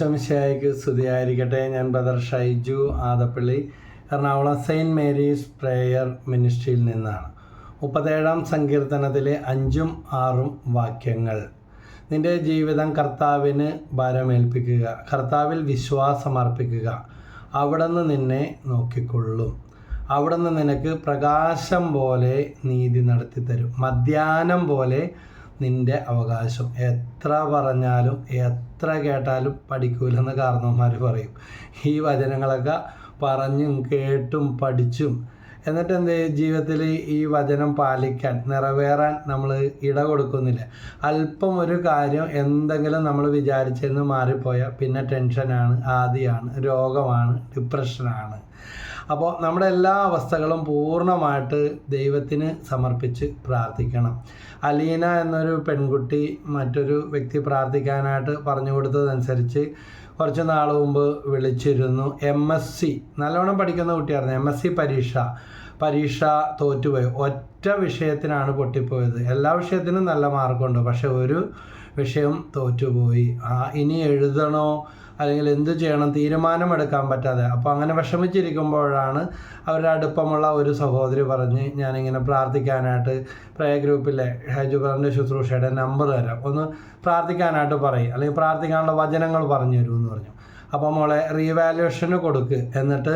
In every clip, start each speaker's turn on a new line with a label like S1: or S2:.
S1: ഈശ്വമിശായിക്ക് സ്തുതിയായിരിക്കട്ടെ. ഞാൻ brother Shaiju Adappally Ernakulam saint Mary's prayer മിനിസ്ട്രിയിൽ നിന്നാണ്. മുപ്പത്തേഴാം സങ്കീർത്തനത്തിലെ അഞ്ചും ആറും വാക്യങ്ങൾ. നിന്റെ ജീവിതം കർത്താവിന് ഭാരമേൽപ്പിക്കുക കർത്താവിൽ വിശ്വാസമർപ്പിക്കുക. അവിടുന്ന് നിന്നെ നോക്കിക്കൊള്ളും. അവിടുന്ന് നിനക്ക് പ്രകാശം പോലെ നീതി നടത്തി തരും മധ്യാനം പോലെ നിന്റെ അവകാശം. എത്ര പറഞ്ഞാലും എത്ര കേട്ടാലും പഠിക്കൂലെന്ന് കാരണവന്മാർ പറയും. ഈ വചനങ്ങളൊക്കെ പറഞ്ഞും കേട്ടും പഠിച്ചും. എന്നിട്ട് എന്ത് ജീവിതത്തിൽ ഈ വചനം പാലിക്കാൻ നിറവേറാൻ നമ്മൾ ഇട കൊടുക്കുന്നില്ല. അല്പം ഒരു കാര്യം എന്തെങ്കിലും നമ്മൾ വിചാരിച്ചിരുന്ന് മാറിപ്പോയാൽ പിന്നെ ടെൻഷനാണ് ആദിയാണ് രോഗമാണ് ഡിപ്രഷനാണ്. അപ്പോൾ നമ്മുടെ എല്ലാ അവസ്ഥകളും പൂർണമായിട്ട് ദൈവത്തിന് സമർപ്പിച്ച് പ്രാർത്ഥിക്കണം. അലീന എന്നൊരു പെൺകുട്ടി മറ്റൊരു വ്യക്തി പ്രാർത്ഥിക്കാനായിട്ട് പറഞ്ഞു കൊടുത്തതനുസരിച്ച് കുറച്ച് നാൾ മുമ്പ് വിളിച്ചിരുന്നു. എം എസ് സി നല്ലവണ്ണം പഠിക്കുന്ന കുട്ടിയായിരുന്നു. എം എസ് സി പരീക്ഷ. പരീക്ഷ തോറ്റുപോയി. ഒറ്റ വിഷയത്തിനാണ് പൊട്ടിപ്പോയത്. എല്ലാ വിഷയത്തിനും നല്ല മാർക്കുണ്ട്. പക്ഷെ ഒരു വിഷയം തോറ്റുപോയി. ഇനി എഴുതണോ? അല്ലെങ്കിൽ എന്ത് ചെയ്യണം തീരുമാനമെടുക്കാൻ പറ്റാതെ. അപ്പോൾ അങ്ങനെ വിഷമിച്ചിരിക്കുമ്പോഴാണ് അവരുടെ അടുപ്പമുള്ള ഒരു സഹോദരി പറഞ്ഞ് ഞാനിങ്ങനെ പ്രാർത്ഥിക്കാനായിട്ട് പ്രേ ഗ്രൂപ്പിലെ ഹജുബറിന്റെ ശുശ്രൂഷയുടെ നമ്പർ തരാം. ഒന്ന് പ്രാർത്ഥിക്കാനായിട്ട് പറയും. അല്ലെങ്കിൽ പ്രാർത്ഥിക്കാനുള്ള വചനങ്ങൾ പറഞ്ഞു തരുമെന്ന് പറഞ്ഞു. അപ്പോൾ മോളെ റീവാലുവേഷന് കൊടുക്ക്. എന്നിട്ട്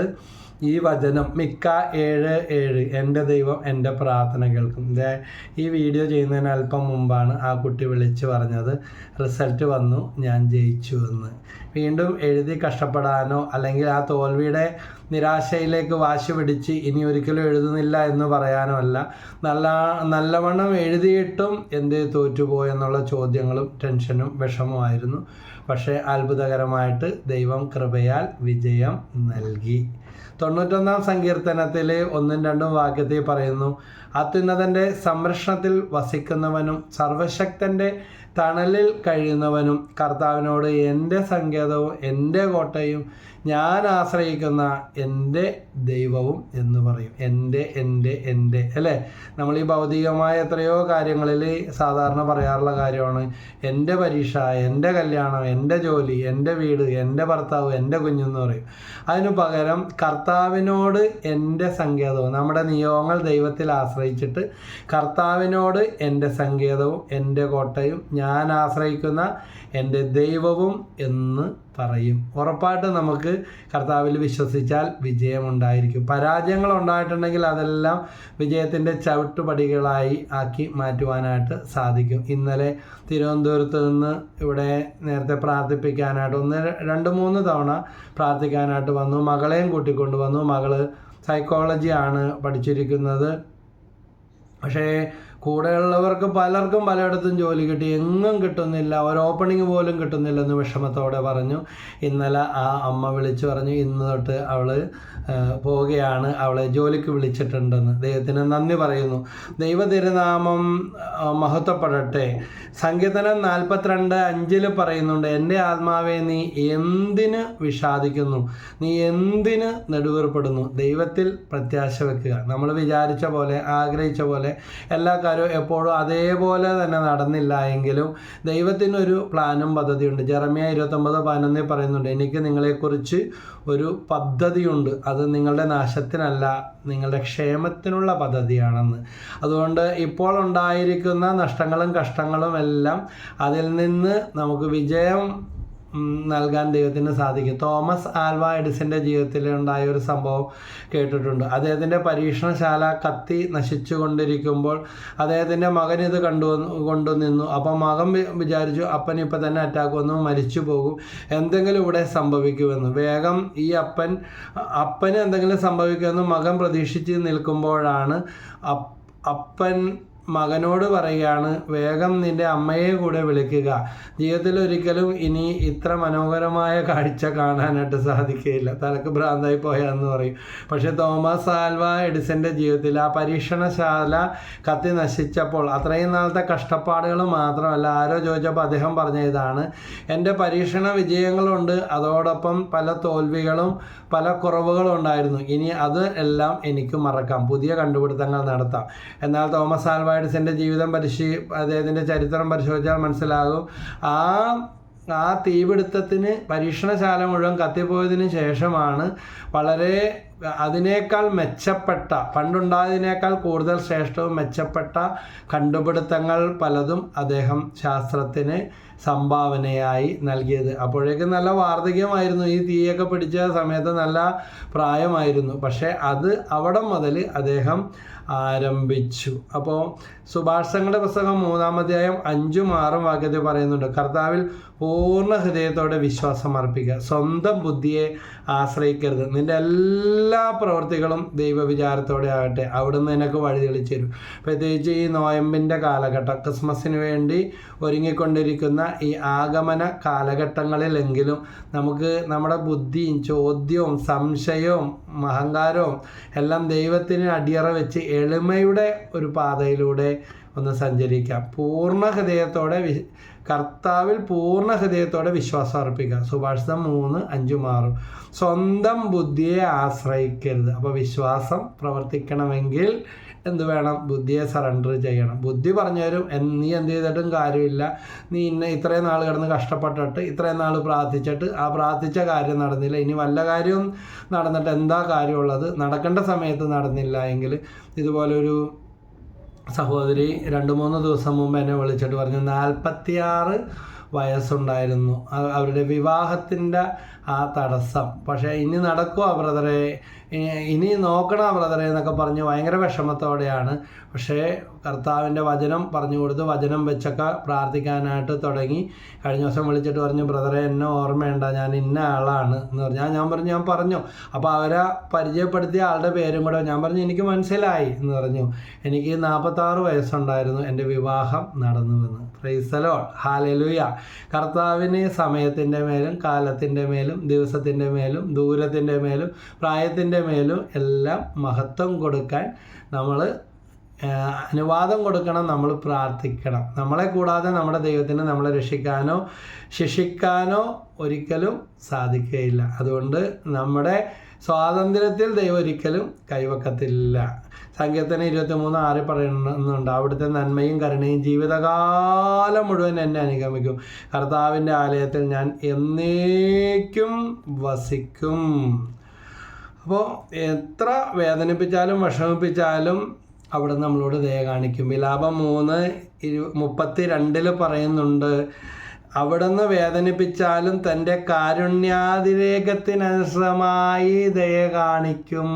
S1: ഈ വചനം മിക്ക ഏഴ് ഏഴ് എന്റെ ദൈവം എന്റെ പ്രാർത്ഥന കേൾക്കും. ദേ ഈ വീഡിയോ ചെയ്യുന്നതിന് അല്പം മുമ്പാണ് ആ കുട്ടി വിളിച്ച് പറഞ്ഞത്. റിസൾട്ട് വന്നു ഞാൻ ജയിച്ചു എന്ന്. വീണ്ടും എഴുതി കഷ്ടപ്പെടാനോ അല്ലെങ്കിൽ ആ തോൽവിയുടെ നിരാശയിലേക്ക് വാശി പിടിച്ച് ഇനി ഒരിക്കലും എഴുതുന്നില്ല എന്ന് പറയാനോ അല്ല. നല്ല നല്ലവണ്ണം എഴുതിയിട്ടും എന്ത് തോറ്റുപോയെന്നുള്ള ചോദ്യങ്ങളും ടെൻഷനും വിഷമമായിരുന്നു പക്ഷേ അത്ഭുതകരമായിട്ട് ദൈവം കൃപയാൽ വിജയം നൽകി. തൊണ്ണൂറ്റൊന്നാം സങ്കീർത്തനത്തിൽ ഒന്നും രണ്ടും വാക്യത്തിൽ പറയുന്നു അത്യുന്നതന്റെ സംരക്ഷണത്തിൽ വസിക്കുന്നവനും സർവശക്തന്റെ തണലിൽ കഴിയുന്നവനും കർത്താവിനോട് എന്റെ സങ്കേതവും എന്റെ കോട്ടയും ഞാൻ ആശ്രയിക്കുന്ന എന്റെ ദൈവവും എന്ന് പറയും. എന്റെ എന്റെ എന്റെ അല്ലേ? നമ്മൾ ഈ ഭൗതികമായ എത്രയോ കാര്യങ്ങളിൽ സാധാരണ പറയാറുള്ള കാര്യമാണ്. എന്റെ പരീക്ഷ എന്റെ കല്യാണം എന്റെ ജോലി എന്റെ വീട് എന്റെ ഭർത്താവ് എന്റെ കുഞ്ഞെന്ന് പറയും. അതിനു പകരം കർത്താവിനോട് എന്റെ സങ്കേതവും നമ്മുടെ നിയോഗങ്ങൾ ദൈവത്തിൽ ആശ്രയിച്ചിട്ട് കർത്താവിനോട് എന്റെ സങ്കേതവും എന്റെ കോട്ടയും ഞാൻ ആശ്രയിക്കുന്ന എന്റെ ദൈവവും എന്ന് പറയും. ഉറപ്പായിട്ട് നമുക്ക് കർത്താവിൽ വിശ്വസിച്ചാൽ വിജയമുണ്ടായിരിക്കും. പരാജയങ്ങൾ ഉണ്ടായിട്ടുണ്ടെങ്കിൽ അതെല്ലാം വിജയത്തിന്റെ ചവിട്ടുപടികളായി ആക്കി മാറ്റുവാനായിട്ട് സാധിക്കും. ഇന്നലെ തിരുവനന്തപുരത്ത് നിന്ന് ഇവിടെ നേരത്തെ പ്രാർത്ഥിപ്പിക്കാനായിട്ട് ഒന്ന് രണ്ട് മൂന്ന് തവണ പ്രാർത്ഥിക്കാനായിട്ട് വന്നു. മകളെയും കൂട്ടിക്കൊണ്ട് വന്നു. മകൾ സൈക്കോളജിയാണ് പഠിച്ചിരിക്കുന്നത്. പക്ഷേ കൂടെയുള്ളവർക്ക് പലർക്കും പലയിടത്തും ജോലി കിട്ടി. എങ്ങും കിട്ടുന്നില്ല. ഒരു ഓപ്പണിംഗ് പോലും കിട്ടുന്നില്ലെന്ന് വിഷമത്തോടെ പറഞ്ഞു. ഇന്നലെ ആ അമ്മ വിളിച്ചു പറഞ്ഞു ഇന്ന് തൊട്ട് അവൾ പോവുകയാണ്. അവളെ ജോലിക്ക് വിളിച്ചിട്ടുണ്ടെന്ന്. ദൈവത്തിന് നന്ദി പറയുന്നു. ദൈവ തിരുനാമം മഹത്വപ്പെടട്ടെ. സങ്കീർത്തനം നാൽപ്പത്തിരണ്ട് അഞ്ചിൽ പറയുന്നുണ്ട് എന്റെ ആത്മാവെ നീ എന്തിന് വിഷാദിക്കുന്നു? നീ എന്തിന് നെടുവേർപ്പെടുന്നു? ദൈവത്തിൽ പ്രത്യാശ വെക്കുക. നമ്മൾ വിചാരിച്ച പോലെ ആഗ്രഹിച്ച പോലെ എല്ലാ കാര്യവും എപ്പോഴും അതേപോലെ തന്നെ നടന്നില്ല എങ്കിലും ദൈവത്തിനൊരു പ്ലാനും പദ്ധതിയുണ്ട്. ജെറമിയ ഇരുപത്തൊമ്പത് പതിനൊന്നിൽ പറയുന്നുണ്ട് എനിക്ക് നിങ്ങളെക്കുറിച്ച് ഒരു പദ്ധതിയുണ്ട്. അത് നിങ്ങളുടെ നാശത്തിനല്ല നിങ്ങളുടെ ക്ഷേമത്തിനുള്ള പദ്ധതിയാണെന്ന്. അതുകൊണ്ട് ഇപ്പോൾ ഉണ്ടായിരിക്കുന്ന നഷ്ടങ്ങളും കഷ്ടങ്ങളും എല്ലാം അതിൽ നിന്ന് നമുക്ക് വിജയം നൽകാൻ ദൈവത്തിന് സാധിക്കും. തോമസ് ആൽവ എഡിസന്റെ ജീവിതത്തിൽ ഉണ്ടായ ഒരു സംഭവം കേട്ടിട്ടുണ്ട്. അദ്ദേഹത്തിന്റെ പരീക്ഷണശാല കത്തി നശിച്ചു കൊണ്ടിരിക്കുമ്പോൾ അദ്ദേഹത്തിന്റെ മകൻ ഇത് കണ്ടു കൊണ്ടു നിന്നു. അപ്പം മകൻ വിചാരിച്ചു അപ്പൻ ഇപ്പം തന്നെ അറ്റാക്ക് വന്നു മരിച്ചു പോകും. എന്തെങ്കിലും ഇവിടെ സംഭവിക്കുമെന്ന്. വേഗം ഈ അപ്പൻ അപ്പന് എന്തെങ്കിലും സംഭവിക്കുമെന്ന് മകൻ പ്രതീക്ഷിച്ച് നിൽക്കുമ്പോഴാണ് അപ്പൻ മകനോട് പറയുകയാണ് വേഗം നിന്റെ അമ്മയെ കൂടെ വിളിക്കുക. ജീവിതത്തിൽ ഒരിക്കലും ഇനി ഇത്ര മനോഹരമായ കാഴ്ച കാണാനായിട്ട് സാധിക്കുകയില്ല. തലക്ക് ഭ്രാന്തായി പോയാന്ന് പറയും. പക്ഷെ തോമസ് ആൽവ എഡിസന്റെ ജീവിതത്തിൽ ആ പരീക്ഷണശാല കത്തി നശിച്ചപ്പോൾ അത്രയും നാളത്തെ കഷ്ടപ്പാടുകൾ മാത്രമല്ല ആരോ ചോദിച്ചപ്പോൾ അദ്ദേഹം പറഞ്ഞ ഇതാണ് എന്റെ പരീക്ഷണ വിജയങ്ങളുണ്ട്. അതോടൊപ്പം പല തോൽവികളും പല കുറവുകളും ഉണ്ടായിരുന്നു. ഇനി അത് എല്ലാം എനിക്ക് മറക്കാം. പുതിയ കണ്ടുപിടുത്തങ്ങൾ നടത്താം. എന്നാൽ തോമസ് ആൽവ എഡിസന്റെ ജീവിതം പരിശീ അദ്ദേഹത്തിന്റെ ചരിത്രം പരിശോധിച്ചാൽ മനസ്സിലാകും. ആ ആ തീപിടുത്തത്തിന് പരീക്ഷണശാല മുഴുവൻ കത്തിപ്പോയതിന് ശേഷമാണ് വളരെ അതിനേക്കാൾ മെച്ചപ്പെട്ട പണ്ടുണ്ടായതിനേക്കാൾ കൂടുതൽ ശ്രേഷ്ഠവും മെച്ചപ്പെട്ട കണ്ടുപിടുത്തങ്ങൾ പലതും അദ്ദേഹം ശാസ്ത്രത്തിന് സംഭാവനയായി നൽകിയത്. അപ്പോഴേക്കും നല്ല വാർദ്ധക്യമായിരുന്നു. ഈ തീയൊക്കെ പിടിച്ച സമയത്ത് നല്ല പ്രായമായിരുന്നു. പക്ഷേ അത് അവിടെ മുതൽ അദ്ദേഹം ആരംഭിച്ചു. അപ്പോൾ സുഭാഷങ്ങളുടെ പുസ്തകം മൂന്നാമധ്യായം അഞ്ചും ആറും വാക്യത്തിൽ പറയുന്നുണ്ട് കർത്താവിൽ പൂർണ ഹൃദയത്തോടെ വിശ്വാസം അർപ്പിക്കുക. സ്വന്തം ബുദ്ധിയെ ആശ്രയിക്കരുത്. നിന്റെ എല്ലാ പ്രവൃത്തികളും ദൈവവിചാരത്തോടെ ആകട്ടെ. അവിടുന്ന് എനിക്ക് വഴി തെളിച്ചു തരും. പ്രത്യേകിച്ച് ഈ നോയമ്പിന്റെ കാലഘട്ടം ക്രിസ്മസിന് വേണ്ടി ഒരുങ്ങിക്കൊണ്ടിരിക്കുന്ന ഈ ആഗമന കാലഘട്ടങ്ങളിലെങ്കിലും നമുക്ക് നമ്മുടെ ബുദ്ധിയും ചോദ്യവും സംശയവും അഹങ്കാരവും എല്ലാം ദൈവത്തിന് അടിയറ വെച്ച് എളിമയുടെ ഒരു പാതയിലൂടെ ഒന്ന് സഞ്ചരിക്കാം. പൂർണ ഹൃദയത്തോടെ കർത്താവിൽ പൂർണ ഹൃദയത്തോടെ വിശ്വാസം അർപ്പിക്കുക. സുഭാഷിതം മൂന്ന് അഞ്ചും ആറും. സ്വന്തം ബുദ്ധിയെ ആശ്രയിക്കരുത്. അപ്പോൾ വിശ്വാസം പ്രവർത്തിക്കണമെങ്കിൽ എന്ത് വേണം? ബുദ്ധിയെ സറണ്ടർ ചെയ്യണം. ബുദ്ധി പറഞ്ഞുതരും നീ എന്ത് ചെയ്തിട്ടും കാര്യമില്ല. നീ ഇന്ന ഇത്രയും നാൾ കിടന്ന് കഷ്ടപ്പെട്ടിട്ട് ഇത്രയും നാൾ പ്രാർത്ഥിച്ചിട്ട് ആ പ്രാർത്ഥിച്ച കാര്യം നടന്നില്ല. ഇനി വല്ല കാര്യവും നടന്നിട്ട് എന്താ കാര്യമുള്ളത്? നടക്കേണ്ട സമയത്ത് നടന്നില്ല എങ്കിൽ ഇതുപോലൊരു സഹോദരി രണ്ട് മൂന്ന് ദിവസം മുമ്പ് എന്നെ വിളിച്ചിട്ട് പറഞ്ഞു നാൽപ്പത്തിയാറ് വയസ്സുണ്ടായിരുന്നു. അവരുടെ വിവാഹത്തിന്റെ ആ തടസ്സം. പക്ഷേ ഇനി നടക്കുമോ ബ്രദറെ. ഇനി നോക്കണം ബ്രദറെ എന്നൊക്കെ പറഞ്ഞ് ഭയങ്കര വിഷമത്തോടെയാണ്. പക്ഷേ കർത്താവിന്റെ വചനം പറഞ്ഞു കൊടുത്ത് വചനം വെച്ചൊക്കെ പ്രാർത്ഥിക്കാനായിട്ട് തുടങ്ങി. കഴിഞ്ഞ ദിവസം വിളിച്ചിട്ട് പറഞ്ഞു ബ്രദറെ എന്നെ ഓർമ്മയുണ്ട? ഞാൻ ഇന്ന ആളാണ്. എന്ന് പറഞ്ഞാൽ ഞാൻ പറഞ്ഞു ഞാൻ പറഞ്ഞു. അപ്പോൾ അവരെ പരിചയപ്പെടുത്തിയ ആളുടെ പേരും കൂടെ ഞാൻ പറഞ്ഞു എനിക്ക് മനസ്സിലായി. എന്ന് പറഞ്ഞു. എനിക്ക് നാൽപ്പത്താറ് വയസ്സുണ്ടായിരുന്നു എന്റെ വിവാഹം നടന്നു എന്ന് ഫ്രൈസലോ ഹാലലുയ കർത്താവിനെ സമയത്തിന്റെ മേലും കാലത്തിന്റെ മേലും ദിവസത്തിന്റെ മേലും ദൂരത്തിന്റെ മേലും പ്രായത്തിന്റെ മേലും എല്ലാം മഹത്വം കൊടുക്കാൻ നമ്മൾ അനുവാദം കൊടുക്കണം നമ്മൾ പ്രാർത്ഥിക്കണം. നമ്മളെ കൂടാതെ നമ്മുടെ ദൈവത്തിന് നമ്മളെ രക്ഷിക്കാനോ ശിക്ഷിക്കാനോ ഒരിക്കലും സാധിക്കുകയില്ല. അതുകൊണ്ട് നമ്മുടെ സ്വാതന്ത്ര്യത്തിൽ ദൈവം ഒരിക്കലും കൈവക്കത്തില്ല. സങ്കീർത്തന ഇരുപത്തി മൂന്ന് ആറ് പറയുന്നുണ്ട് അവിടുത്തെ നന്മയും കരുണയും ജീവിതകാലം മുഴുവൻ എന്നെ അനുഗമിക്കും. കർത്താവിന്റെ ആലയത്തിൽ ഞാൻ എന്നേക്കും വസിക്കും. അപ്പോൾ എത്ര വേദനിപ്പിച്ചാലും വിഷമിപ്പിച്ചാലും അവിടെ നമ്മളോട് ദയ കാണിക്കും. വിലാപം മൂന്ന് ഇരു മുപ്പത്തി രണ്ടിൽ പറയുന്നുണ്ട് അവിടുന്ന് വേദനിപ്പിച്ചാലും തന്റെ കാരുണ്യാതിരേകത്തിനനുസൃതമായി ദയ കാണിക്കും.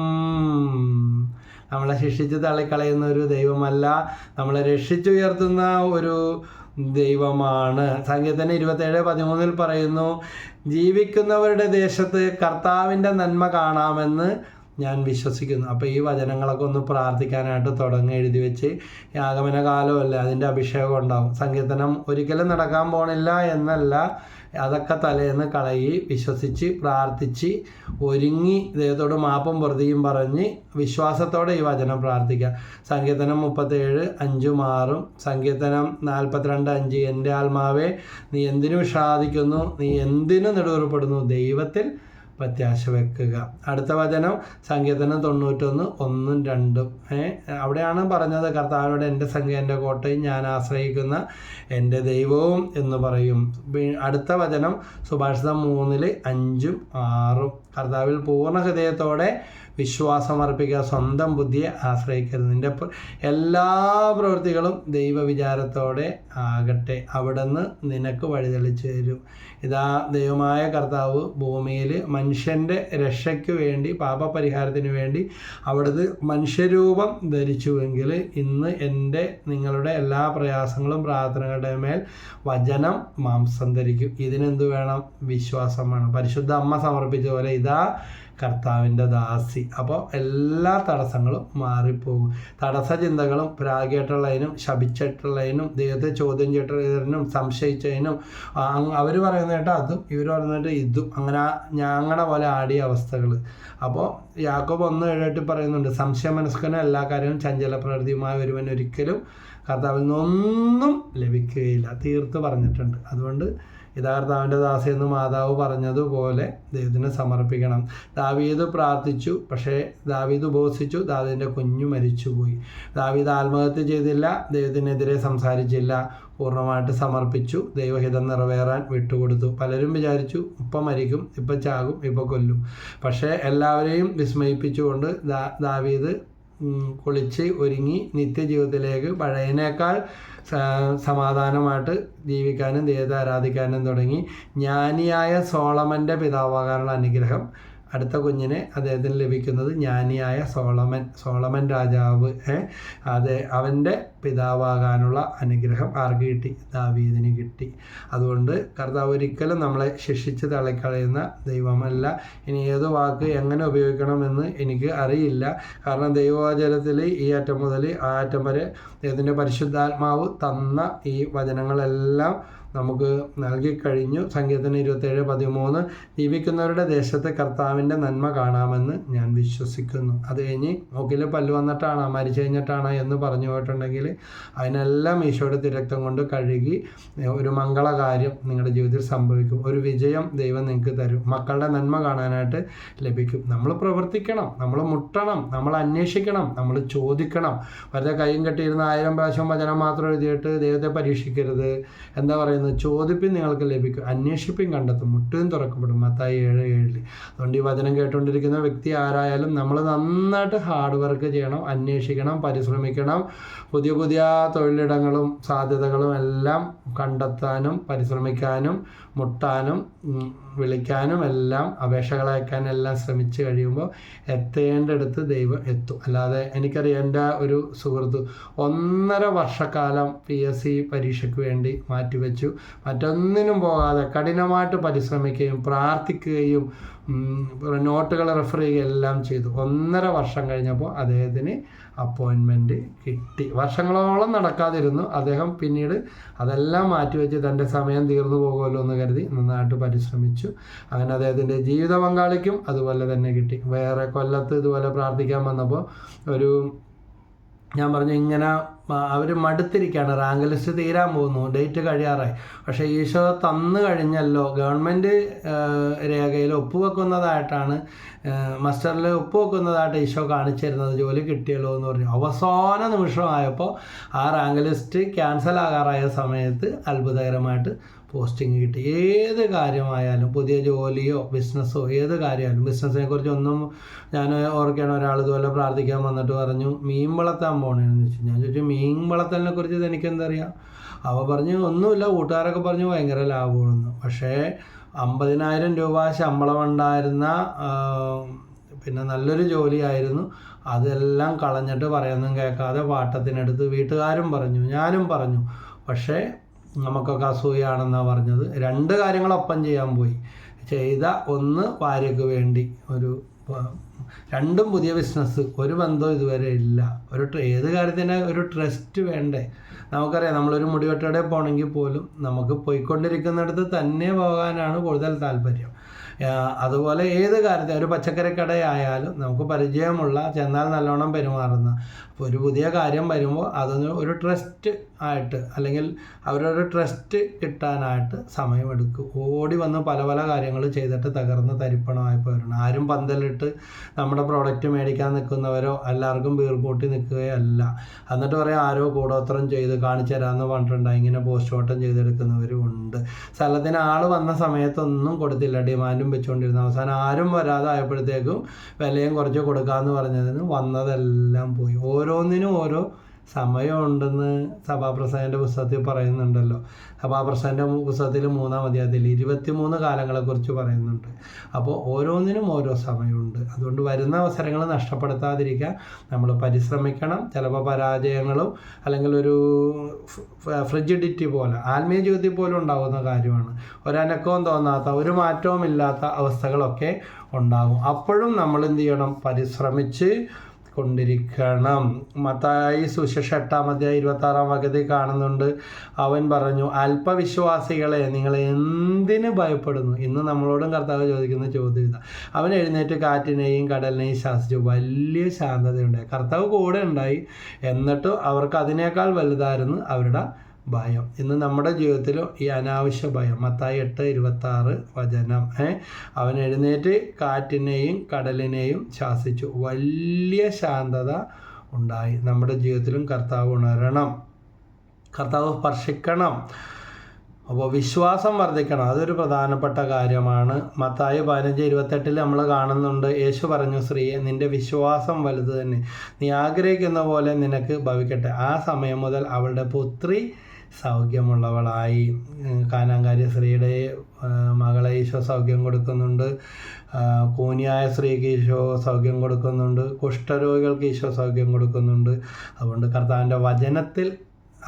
S1: നമ്മളെ ശിക്ഷിച്ച് തള്ളിക്കളയുന്ന ഒരു ദൈവമല്ല. നമ്മളെ രക്ഷിച്ചുയർത്തുന്ന ഒരു ദൈവമാണ്. സംഗീതത്തിന് ഇരുപത്തേഴ് പതിമൂന്നിൽ പറയുന്നു ജീവിക്കുന്നവരുടെ ദേശത്ത് കർത്താവിന്റെ നന്മ കാണാമെന്ന് ഞാൻ വിശ്വസിക്കുന്നു. അപ്പോൾ ഈ വചനങ്ങളൊക്കെ ഒന്ന് പ്രാർത്ഥിക്കാനായിട്ട് തുടങ്ങി എഴുതി വെച്ച്. ആഗമന കാലമല്ലേ അതിന്റെ അഭിഷേകം ഉണ്ടാവും. സങ്കീർത്തനം ഒരിക്കലും നടക്കാൻ പോണില്ല എന്നല്ല അതൊക്കെ തലേന്ന് കളയി വിശ്വസിച്ച് പ്രാർത്ഥിച്ച് ഒരുങ്ങി ദൈവത്തോട് മാപ്പും പ്രതിയും പറഞ്ഞ് വിശ്വാസത്തോടെ ഈ വചനം പ്രാർത്ഥിക്കുക. സങ്കീർത്തനം മുപ്പത്തേഴ് അഞ്ചും ആറും. സങ്കീർത്തനം നാൽപ്പത്തിരണ്ട് അഞ്ച്. എന്റെ ആത്മാവെ നീ എന്തിനു വിഷാദിക്കുന്നു? നീ എന്തിനു നെടുവേർപ്പെടുന്നു ദൈവത്തിൽ പ്രത്യാശ വെക്കുക. അടുത്ത വചനം സങ്കീർത്തനം തൊണ്ണൂറ്റൊന്ന് ഒന്നും രണ്ടും. അവിടെയാണ് പറഞ്ഞത് കർത്താവിനോട് എന്റെ സംഖ്യ എന്റെ കോട്ടയും ഞാൻ ആശ്രയിക്കുന്ന എന്റെ ദൈവവും എന്ന് പറയും. അടുത്ത വചനം സുഭാഷിതം മൂന്നിൽ അഞ്ചും ആറും. കർത്താവിൽ പൂർണ ഹൃദയത്തോടെ വിശ്വാസമർപ്പിക്കുക സ്വന്തം ബുദ്ധിയെ ആശ്രയിക്കരുത് നിന്റെ എല്ലാ പ്രവൃത്തികളും ദൈവവിചാരത്തോടെ ആകട്ടെ. അവിടുന്ന് നിനക്ക് വഴിതെളിച്ചു തരും. ഇതാ ദൈവമായ കർത്താവ് ഭൂമിയിൽ മനുഷ്യന്റെ രക്ഷയ്ക്ക് വേണ്ടി പാപപരിഹാരത്തിന് വേണ്ടി അവിടുന്ന് മനുഷ്യരൂപം ധരിച്ചുവെങ്കിൽ ഇന്ന് എന്റെ നിങ്ങളുടെ എല്ലാ പ്രയാസങ്ങളും പ്രാർത്ഥനകളുടെ മേൽ വചനം മാംസം ധരിക്കും. ഇതിനെന്ത് വേണം? വിശ്വാസം വേണം. പരിശുദ്ധ അമ്മ സമർപ്പിച്ച പോലെ ഇതാ കർത്താവിന്റെ ദാസി. അപ്പോൾ എല്ലാ തടസ്സങ്ങളും മാറിപ്പോകും. തടസ്സ ചിന്തകളും പ്രാഗിയായിട്ടുള്ളതിനും ശപിച്ചിട്ടുള്ളതിനും ദൈവത്തെ ചോദ്യം ചെയ്തിട്ടുള്ളതിനും സംശയിച്ചതിനും അവർ പറയുന്നതായിട്ട് അതും ഇവർ പറയുന്നതായിട്ട് ഇതും. അങ്ങനെ ഞങ്ങളുടെ പോലെ ആടിയ അവസ്ഥകൾ അപ്പോൾ യാക്കോബ് ഒന്ന് എഴുതിട്ട് പറയുന്നുണ്ട് സംശയ മനസ്കനും എല്ലാ കാര്യവും ചഞ്ചല പ്രകൃതിയുമായ ഒരുവൻ ഒരിക്കലും കർത്താവിൽ നിന്നൊന്നും ലഭിക്കുകയില്ല. തീർത്ത് പറഞ്ഞിട്ടുണ്ട്. അതുകൊണ്ട് ഇതാ കർത്താവിന്റെ ദാസയെന്ന് മാതാവ് പറഞ്ഞതുപോലെ ദൈവത്തിന് സമർപ്പിക്കണം. ദാവീദ് പ്രാർത്ഥിച്ചു പക്ഷേ ദാവീദ് ഉപവസിച്ചു ദാവീദിന്റെ കുഞ്ഞു മരിച്ചുപോയി. ദാവീദ് ആത്മഹത്യ ചെയ്തില്ല ദൈവത്തിനെതിരെ സംസാരിച്ചില്ല പൂർണമായിട്ട് സമർപ്പിച്ചു ദൈവഹിതം നിറവേറാൻ വിട്ടുകൊടുത്തു. പലരും വിചാരിച്ചു ഇപ്പം മരിക്കും ഇപ്പം ചാകും ഇപ്പം കൊല്ലും. പക്ഷേ എല്ലാവരെയും വിസ്മയിപ്പിച്ചുകൊണ്ട് ദാവീദ് കുളിച്ച് ഒരുങ്ങി നിത്യജീവിതത്തിലേക്ക് പഴയനേക്കാൾ സമാധാനമായിട്ട് ജീവിക്കാനും ദൈവത്തെ ആരാധിക്കാനും തുടങ്ങി ജ്ഞാനിയായ സോളമന്റെ പിതാവാകാനുള്ള അനുഗ്രഹം. അടുത്ത കുഞ്ഞിനെ അദ്ദേഹത്തിന് ലഭിക്കുന്നത് ജ്ഞാനിയായ സോളമൻ സോളമൻ രാജാവ് അത് അവന്റെ പിതാവാകാനുള്ള അനുഗ്രഹം ആർക്ക് കിട്ടി? ദാവീദിന് കിട്ടി. അതുകൊണ്ട് കർത്താവ് ഒരിക്കലും നമ്മളെ ശിക്ഷിച്ച് തള്ളിക്കളയുന്ന ദൈവമല്ല. ഇനി ഏത് വാക്ക് എങ്ങനെ ഉപയോഗിക്കണമെന്ന് എനിക്ക് അറിയില്ല. കാരണം ദൈവവചനത്തിൽ ഈ അറ്റം മുതൽ ആ അറ്റം വരെ ദൈവത്തിന്റെ പരിശുദ്ധാത്മാവ് തന്ന ഈ വചനങ്ങളെല്ലാം നമുക്ക് നൽകിക്കഴിഞ്ഞു സങ്കീർത്തനം ഇരുപത്തേഴ് പതിമൂന്ന് ജീവിക്കുന്നവരുടെ ദേശത്ത് കർത്താവിന്റെ നന്മ കാണാമെന്ന് ഞാൻ വിശ്വസിക്കുന്നു. അത് കഴിഞ്ഞ് മൂക്കിൽ പല്ല് വന്നിട്ടാണ് മരിച്ചു കഴിഞ്ഞിട്ടാണ് എന്ന് പറഞ്ഞു പോയിട്ടുണ്ടെങ്കിൽ അതിനെല്ലാം ഈശോയുടെ തിരക്തം കൊണ്ട് കഴുകി ഒരു മംഗളകാര്യം നിങ്ങളുടെ ജീവിതത്തിൽ സംഭവിക്കും. ഒരു വിജയം ദൈവം നിങ്ങൾക്ക് തരും. മക്കളുടെ നന്മ കാണാനായിട്ട് ലഭിക്കും. നമ്മൾ പ്രവർത്തിക്കണം നമ്മൾ മുട്ടണം നമ്മൾ അന്വേഷിക്കണം നമ്മൾ ചോദിക്കണം. വെറുതെ കൈയും കെട്ടിയിരുന്ന ആയിരം പ്രാവശ്യം വചനം മാത്രം എഴുതിയിട്ട് ദൈവത്തെ പരീക്ഷിക്കരുത്. എന്താ പറയുന്നത് ചോദിപ്പിൻ നിങ്ങൾക്ക് ലഭിക്കും. അന്വേഷിപ്പിൻ കണ്ടെത്തും. മുട്ടും തുറക്കപ്പെടും. മത്തായി ഏഴ് ഏഴിൽ അതുകൊണ്ട് ഈ വചനം കേട്ടുകൊണ്ടിരിക്കുന്ന വ്യക്തി ആരായാലും നമ്മൾ നന്നായിട്ട് ഹാർഡ് വർക്ക് ചെയ്യണം അന്വേഷിക്കണം പരിശ്രമിക്കണം. പുതിയ പുതിയ തൊഴിലിടങ്ങളും സാധ്യതകളും എല്ലാം കണ്ടെത്താനും പരിശ്രമിക്കാനും മുട്ടാനും വിളിക്കാനും എല്ലാം അപേക്ഷകൾ അയക്കാനും എല്ലാം ശ്രമിച്ചു കഴിയുമ്പോൾ എത്തേണ്ടടുത്ത് ദൈവം എത്തും. അല്ലാതെ എനിക്കറിയാം എന്റെ ഒരു സുഹൃത്ത് ഒന്നര വർഷക്കാലം പി എസ് സി പരീക്ഷയ്ക്ക് വേണ്ടി മാറ്റിവെച്ചു. മറ്റൊന്നിനും പോകാതെ കഠിനമായിട്ട് പരിശ്രമിക്കുകയും പ്രാർത്ഥിക്കുകയും നോട്ടുകൾ റെഫർ ചെയ്യുകയും എല്ലാം ചെയ്തു. ഒന്നര വർഷം കഴിഞ്ഞപ്പോൾ അദ്ദേഹത്തിന് അപ്പോയിൻമെന്റ് കിട്ടി. വർഷങ്ങളോളം നടക്കാതിരുന്നു. അദ്ദേഹം പിന്നീട് അതെല്ലാം മാറ്റിവെച്ച് തന്റെ സമയം തീർന്നു പോകുമല്ലോ എന്ന് കരുതി നന്നായിട്ട് പരിശ്രമിച്ചു. അങ്ങനെ അദ്ദേഹത്തിന്റെ ജീവിത പങ്കാളിക്കും അതുപോലെ തന്നെ കിട്ടി. വേറെ കൊല്ലത്ത് ഇതുപോലെ പ്രാർത്ഥിക്കാൻ വന്നപ്പോൾ ഒരു ഞാൻ പറഞ്ഞു ഇങ്ങനെ അവർ മടുത്തിരിക്കുകയാണ് റാങ്ക് ലിസ്റ്റ് തീരാൻ പോകുന്നു. ഡേറ്റ് കഴിയാറായി. പക്ഷേ ഈശോ തന്നു കഴിഞ്ഞല്ലോ. ഗവൺമെന്റ് രേഖയിൽ ഒപ്പുവെക്കുന്നതായിട്ടാണ് മസ്റ്ററിൽ ഒപ്പുവെക്കുന്നതായിട്ട് ഈശോ കാണിച്ചു തരുന്നത് ജോലി കിട്ടിയല്ലോ എന്ന് പറഞ്ഞു. അവസാന നിമിഷമായപ്പോൾ ആ റാങ്ക് ലിസ്റ്റ് ക്യാൻസൽ ആകാറായ സമയത്ത് അത്ഭുതകരമായിട്ട് പോസ്റ്റിംഗ് കിട്ടി. ഏത് കാര്യമായാലും പുതിയ ജോലിയോ ബിസിനസ്സോ ഏത് കാര്യമായാലും ബിസിനസ്സിനെ കുറിച്ച് ഒന്നും ഞാൻ ഓർക്കുകയാണ് ഒരാൾ ഇതുപോലെ പ്രാർത്ഥിക്കാൻ വന്നിട്ട് പറഞ്ഞു മീൻ വളർത്താൻ പോകണേന്ന് ചോദിച്ചു. ഞാൻ ചോദിച്ചു മീൻ വളർത്തലിനെ കുറിച്ച് എനിക്ക് എന്തറിയാം അവ പറഞ്ഞു ഒന്നുമില്ല കൂട്ടുകാരൊക്കെ പറഞ്ഞു ഭയങ്കര ലാഭമാണെന്ന്. പക്ഷേ അമ്പതിനായിരം രൂപ ശമ്പളം ഉണ്ടായിരുന്ന പിന്നെ നല്ലൊരു ജോലിയായിരുന്നു. അതെല്ലാം കളഞ്ഞിട്ട് പറയുന്നതും കേൾക്കാതെ പാട്ടത്തിനെടുത്ത് വീട്ടുകാരും പറഞ്ഞു ഞാനും പറഞ്ഞു. പക്ഷേ നമുക്കൊക്കെ അസൂയാണെന്നാണ് പറഞ്ഞത്. രണ്ട് കാര്യങ്ങളൊപ്പം ചെയ്യാൻ പോയി. ചെയ്ത ഒന്ന് ഭാര്യയ്ക്ക് വേണ്ടി ഒരു രണ്ടും പുതിയ ബിസിനസ് ഒരു ബന്ധവും ഇതുവരെ ഇല്ല. ഒരു ഏത് കാര്യത്തിന് ഒരു ട്രസ്റ്റ് വേണ്ടേ? നമുക്കറിയാം നമ്മളൊരു മുടിവെട്ടയുടെ പോകണമെങ്കിൽ പോലും നമുക്ക് പോയിക്കൊണ്ടിരിക്കുന്നിടത്ത് തന്നെ പോകാനാണ് കൂടുതൽ താല്പര്യം. അതുപോലെ ഏത് കാര്യത്തിൽ ഒരു പച്ചക്കറി കടയായാലും നമുക്ക് പരിചയമുള്ള ചെന്നാൽ നല്ലോണം പെരുമാറുന്ന അപ്പോൾ ഒരു പുതിയ കാര്യം വരുമ്പോൾ അതൊന്ന് ഒരു ട്രസ്റ്റ് ആയിട്ട് അല്ലെങ്കിൽ അവരൊരു ട്രസ്റ്റ് കിട്ടാനായിട്ട് സമയമെടുക്കും. ഓടി വന്ന് പല പല കാര്യങ്ങൾ ചെയ്തിട്ട് തകർന്ന് തരിപ്പണമായപ്പോഴാണ് ആരും പന്തലിട്ട് നമ്മുടെ പ്രോഡക്റ്റ് മേടിക്കാൻ നിൽക്കുന്നവരോ എല്ലാവർക്കും വീർപൂട്ടി നിൽക്കുകയല്ല. എന്നിട്ട് പറയാം ആരോ കൂടോത്രം ചെയ്ത് കാണിച്ചു തരാമെന്ന് പറഞ്ഞിട്ടുണ്ട്. ഇങ്ങനെ പോസ്റ്റ് മോർട്ടം ചെയ്തെടുക്കുന്നവരും ഉണ്ട്. സ്ഥലത്തിന് ആൾ വന്ന സമയത്തൊന്നും കൊടുത്തില്ല. ഡിമാൻഡും വെച്ചുകൊണ്ടിരുന്നു അവസാനം ആരും വരാതെ ആയപ്പോഴത്തേക്കും വിലയും കുറച്ച് കൊടുക്കാമെന്ന് പറഞ്ഞതിന് വന്നതെല്ലാം പോയി. ഓരോന്നിനും ഓരോ സമയമുണ്ടെന്ന് സഭാപ്രസാദിന്റെ പുസ്തകത്തിൽ പറയുന്നുണ്ടല്ലോ. സഭാപ്രസാദിന്റെ പുസ്തകത്തിൽ മൂന്നാം അധ്യായത്തിൽ ഇരുപത്തിമൂന്ന് കാലങ്ങളെക്കുറിച്ച് പറയുന്നുണ്ട്. അപ്പോൾ ഓരോന്നിനും ഓരോ സമയമുണ്ട്. അതുകൊണ്ട് വരുന്ന അവസരങ്ങൾ നഷ്ടപ്പെടുത്താതിരിക്കാൻ നമ്മൾ പരിശ്രമിക്കണം. ചിലപ്പോൾ പരാജയങ്ങളും അല്ലെങ്കിൽ ഒരു ഫ്രിജിഡിറ്റി പോലെ ആത്മീയ ജീവിതത്തിൽ പോലും ഉണ്ടാകുന്ന കാര്യമാണ്. ഒരനക്കവും തോന്നാത്ത ഒരു മാറ്റവും ഇല്ലാത്ത അവസ്ഥകളൊക്കെ ഉണ്ടാകും. അപ്പോഴും നമ്മൾ എന്ത് ചെയ്യണം? പരിശ്രമിച്ച് കൊണ്ടിരിക്കണം. മത്തായി സുശേഷ എട്ടാം അധ്യായം ഇരുപത്തി ആറാം കാണുന്നുണ്ട്. അവൻ പറഞ്ഞു അല്പവിശ്വാസികളെ നിങ്ങൾ എന്തിന് ഭയപ്പെടുന്നു? ഇന്ന് നമ്മളോടും കർത്താവ് ചോദിക്കുന്ന ചോദ്യം ഇതാ. അവൻ എഴുന്നേറ്റ് കാറ്റിനെയും കടലിനെയും ശാസിച്ചു. വലിയ ശാന്തതയുണ്ടായി. കർത്താവ് കൂടെ ഉണ്ടായി. എന്നിട്ടും അവർക്ക് അതിനേക്കാൾ വലുതായിരുന്നു അവരുടെ ഭയം. ഇന്ന് നമ്മുടെ ജീവിതത്തിലും ഈ അനാവശ്യ ഭയം മത്തായി എട്ട് ഇരുപത്തി ആറ് വചനം അവൻ എഴുന്നേറ്റ് കാറ്റിനെയും കടലിനെയും ശാസിച്ചു. വലിയ ശാന്തത ഉണ്ടായി. നമ്മുടെ ജീവിതത്തിലും കർത്താവ് ഉണരണം. കർത്താവ് സ്പർശിക്കണം. അപ്പോൾ വിശ്വാസം വർദ്ധിക്കണം. അതൊരു പ്രധാനപ്പെട്ട കാര്യമാണ്. മത്തായി പതിനഞ്ച് ഇരുപത്തെട്ടിൽ നമ്മൾ കാണുന്നുണ്ട്. യേശു പറഞ്ഞു സ്ത്രീയെ നിന്റെ വിശ്വാസം വലുത് തന്നെ. നീ ആഗ്രഹിക്കുന്ന പോലെ നിനക്ക് ഭവിക്കട്ടെ. ആ സമയം മുതൽ അവളുടെ പുത്രി സൗഖ്യമുള്ളവളായി. കാനാങ്കാരി സ്ത്രീയുടെ ആ, മകളെ ഈശോ സൗഖ്യം കൊടുക്കുന്നുണ്ട്. കൂനിയായ സ്ത്രീക്ക് ഈശോ സൗഖ്യം കൊടുക്കുന്നുണ്ട്. കുഷ്ഠരോഗികൾക്ക് ഈശോ സൗഖ്യം കൊടുക്കുന്നുണ്ട്. അതുകൊണ്ട് കർത്താവിന്റെ വചനത്തിൽ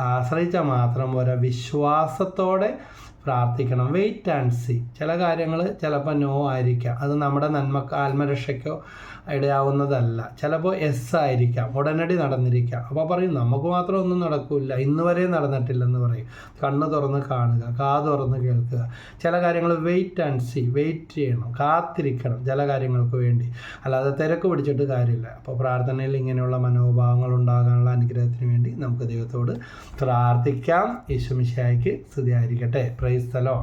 S1: ആശ്രയിച്ച മാത്രം പോരാ. വിശ്വാസത്തോടെ പ്രാർത്ഥിക്കണം. വെയിറ്റ് ആൻഡ് സി ചില കാര്യങ്ങൾ ചിലപ്പോൾ നോ ആയിരിക്കാം. അത് നമ്മുടെ നന്മക്ക് ആത്മരക്ഷയ്ക്കോ ഇടയാവുന്നതല്ല. ചിലപ്പോൾ എസ് ആയിരിക്കാം. ഉടനടി നടന്നിരിക്കാം. അപ്പോൾ പറയും നമുക്ക് മാത്രം ഒന്നും നടക്കില്ല ഇന്ന് വരെ നടന്നിട്ടില്ലെന്ന് പറയും. കണ്ണ് തുറന്ന് കാണുക കാ തുറന്ന് കേൾക്കുക. ചില കാര്യങ്ങൾ വെയിറ്റ് ആൻഡ് സി വെയിറ്റ് ചെയ്യണം. കാത്തിരിക്കണം ചില കാര്യങ്ങൾക്ക് വേണ്ടി. അല്ലാതെ തിരക്ക് പിടിച്ചിട്ട് കാര്യമില്ല. അപ്പോൾ പ്രാർത്ഥനയിൽ ഇങ്ങനെയുള്ള മനോഭാവങ്ങൾ ഉണ്ടാകാനുള്ള അനുഗ്രഹത്തിന് വേണ്ടി നമുക്ക് ദൈവത്തോട് പ്രാർത്ഥിക്കാം. യേശുമിശായിക്ക് സ്തുതിയായിരിക്കട്ടെ. പ്രൈസ് തലോ